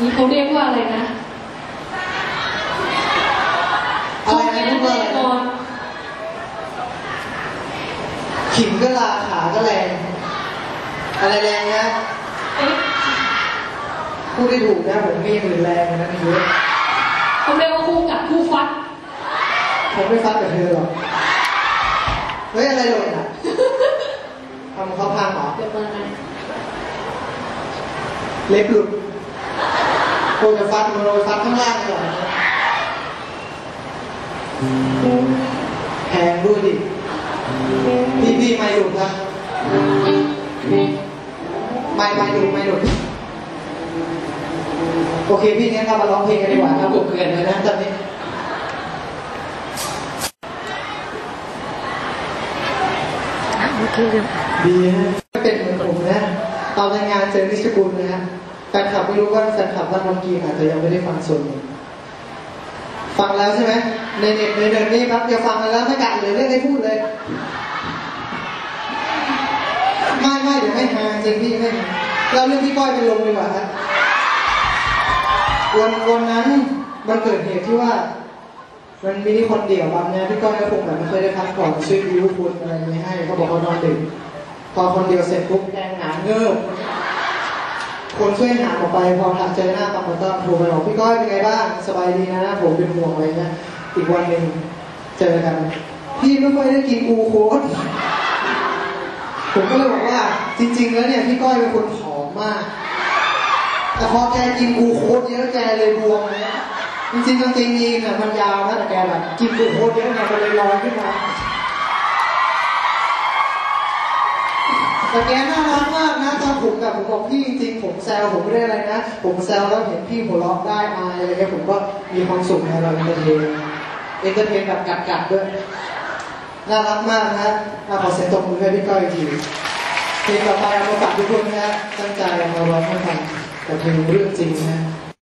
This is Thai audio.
นี่เขาเรียกว่าอะไรนะอะไรนะพูดว่าอะไรแน่นนะอนขิงก็ลาขาก็แรง อะไรแรงนะเอ๊ะพูดได้ถูกนะผมมีมือแรงนะมีเยอะเขาเรียกว่าคู่กัดคู่ฟัด ผมไม่ฟัดกับเธอหรอกเฮ้ยอะไรหล่นอะทำเขาพังเหรอเดี๋ยวมาไหนเล็บหลุด โคจะฟัดมันโรยฟัดข้างล่างก่อนนะแพงด้วยดิพี่พี่ไม่หลุดครับไม่ไม่หลุดไม่หลุดโอเคพี่งั้นเรามาร้องเพลงกันดีกว่าครับกบเกลื่อนเลยนะตอนนี้ดีนะถ้าเป็นเหมือนผมนะตอนในงานเจอนิชกุลนะฮะ แฟนคลับไม่รู้ว่าแฟนคลับว่าน้องกีอาจจะยังไม่ได้ฟังส่วนนึ่งฟังแล้วใช่ไหมในเน็ตในเดือนนี้ครับอย่าฟังแล้วไม่กะเหลยเรื่องให้พูดเลยไม่ไม่เดี๋ยวไม่หาจริงพี่ไม่หาเราเรื่องพี่ก้อยเป็นลมดีกว่าครับวันวันนั้นมันเกิดเหตุที่ว่า มันมีที่คนเดี่ยวบางเนี่ยพี่ก้อยก็คงแบบไม่เคยได้พักผ่อนช่วยวิวคุณอะไรอย่างเงี้ให้เขาบอกเขานอนดึกพอคนเดียวเสร็จปุ๊บแดงหนาเงิบ คนช่วยหาออกไปพอหาเจอหน้าปั๊บก็ต้องโทรไปบอกพี่ก้อยเป็นไงบ้างสบายดีนะผมเป็นห่วงอะไรเงี้ยอีกวันหนึ่งเจอกัน พี่ไม่ค่อยได้กินปูโค้ดผมก็เลยบอกว่าจริง ๆ แล้วเนี่ยพี่ก้อยเป็นคนผอมมาก แต่พอแกกินปูโค้ดเยอะแกเลยบวมเลยจริงๆกางเกงยีนน่ะมันยาวนะแต่แกแบบกินปูโค้ดเยอะไงมันเลยลอยขึ้นมา แต่แกน่ารักมากนะตอนผมกับผมบอกพี่จริงผมแซวผมไม่ได้อะไรนะ ผมแซวแล้วเห็นพี่หัวเราะได้อายอะไรเงี้ยผมก็มีความสุขในเราเอนเตอร์เทนเอนเตอร์เทนแบบกัดๆด้วยน่ารักมากนะมาขอเสียงตบมือให้พี่ก้อยอีกทีเพลงต่อไปเอามาฝากทุกคนนะตั้งใจมาร้องให้ฟังแต่เพลงเรื่องจริงนะ